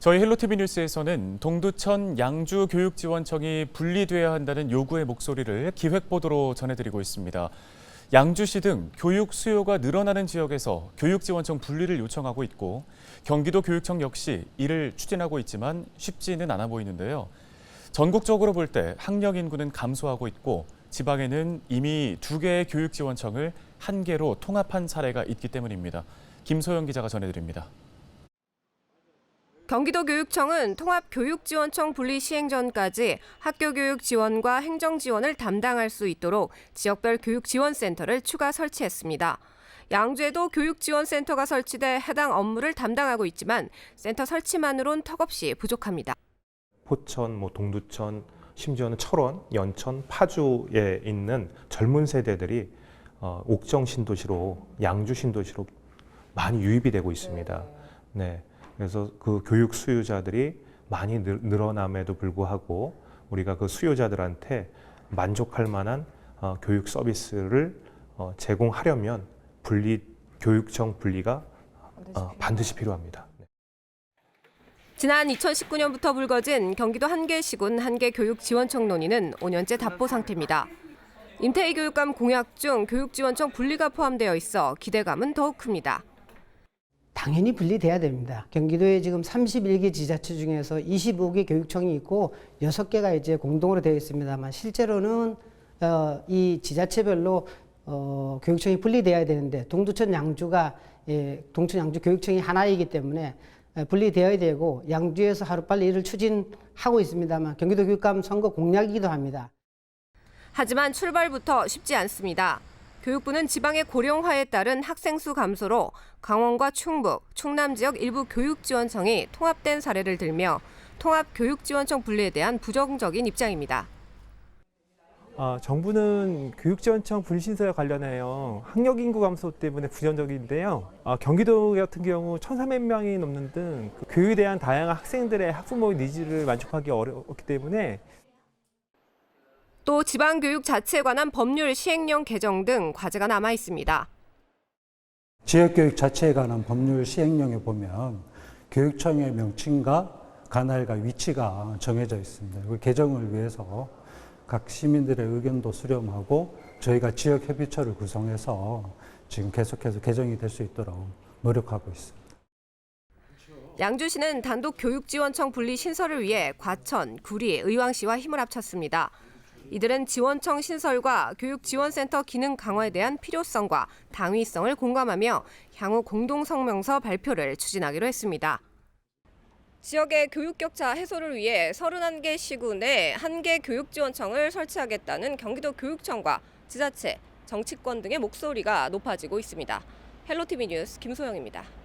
저희 헬로티비 뉴스에서는 동두천 양주교육지원청이 분리돼야 한다는 요구의 목소리를 기획보도로 전해드리고 있습니다. 양주시 등 교육 수요가 늘어나는 지역에서 교육지원청 분리를 요청하고 있고 경기도 교육청 역시 이를 추진하고 있지만 쉽지는 않아 보이는데요. 전국적으로 볼 때 학령 인구는 감소하고 있고 지방에는 이미 두 개의 교육지원청을 한 개로 통합한 사례가 있기 때문입니다. 김소영 기자가 전해드립니다. 경기도 교육청은 통합교육지원청 분리 시행 전까지 학교 교육 지원과 행정 지원을 담당할 수 있도록 지역별 교육지원센터를 추가 설치했습니다. 양주에도 교육지원센터가 설치돼 해당 업무를 담당하고 있지만 센터 설치만으론 턱없이 부족합니다. 포천, 뭐 동두천, 심지어는 철원, 연천, 파주에 있는 젊은 세대들이 어, 옥정 신도시로 양주 신도시로 많이 유입이 되고 있습니다. 네, 그래서 그 교육 수요자들이 많이 늘- 늘어남에도 불구하고 우리가 그 수요자들한테 만족할 만한 어, 교육 서비스를 어, 제공하려면 분리 교육청 분리가 어, 반드시 필요합니다. 지난 2019년부터 불거진 경기도 한계 시군 한계 교육 지원청 논의는 5년째 답보 상태입니다. 임태희 교육감 공약 중 교육지원청 분리가 포함되어 있어 기대감은 더욱 큽니다. 당연히 분리돼야 됩니다. 경기도에 지금 31개 지자체 중에서 25개 교육청이 있고 6개가 이제 공동으로 되어 있습니다만 실제로는 어, 이 지자체별로 어, 교육청이 분리돼야 되는데 동두천 양주가 예, 동천 양주 교육청이 하나이기 때문에 에, 분리되어야 되고 양주에서 하루빨리 이를 추진하고 있습니다만 경기도 교육감 선거 공약이기도 합니다. 하지만 출발부터 쉽지 않습니다. 교육부는 지방의 고령화에 따른 학생 수 감소로 강원과 충북, 충남 지역 일부 교육지원청이 통합된 사례를 들며 통합교육지원청 분리에 대한 부정적인 입장입니다. 아, 정부는 교육지원청 분신설에 관련하여 학력 인구 감소 때문에 부정적인데요. 아, 경기도 같은 경우 1,300명이 넘는 등그 교육에 대한 다양한 학생들의 학부모의 니즈를 만족하기 어렵기 때문에 또 지방교육 자체에 관한 법률 시행령 개정 등 과제가 남아 있습니다. 지역교육 자체에 관한 법률 시행령에 보면 교육청의 명칭과 관할과 위치가 정해져 있습니다. 그 개정을 위해서 각 시민들의 의견도 수렴하고 저희가 지역 협의체를 구성해서 지금 계속해서 개정이 될 수 있도록 노력하고 있습니다. 양주시는 단독 교육지원청 분리 신설을 위해 과천, 구리, 의왕시와 힘을 합쳤습니다. 이들은 지원청 신설과 교육지원센터 기능 강화에 대한 필요성과 당위성을 공감하며 향후 공동성명서 발표를 추진하기로 했습니다. 지역의 교육 격차 해소를 위해 31개 시군에 한개 교육지원청을 설치하겠다는 경기도 교육청과 지자체, 정치권 등의 목소리가 높아지고 있습니다. 헬로티비 뉴스 김소영입니다.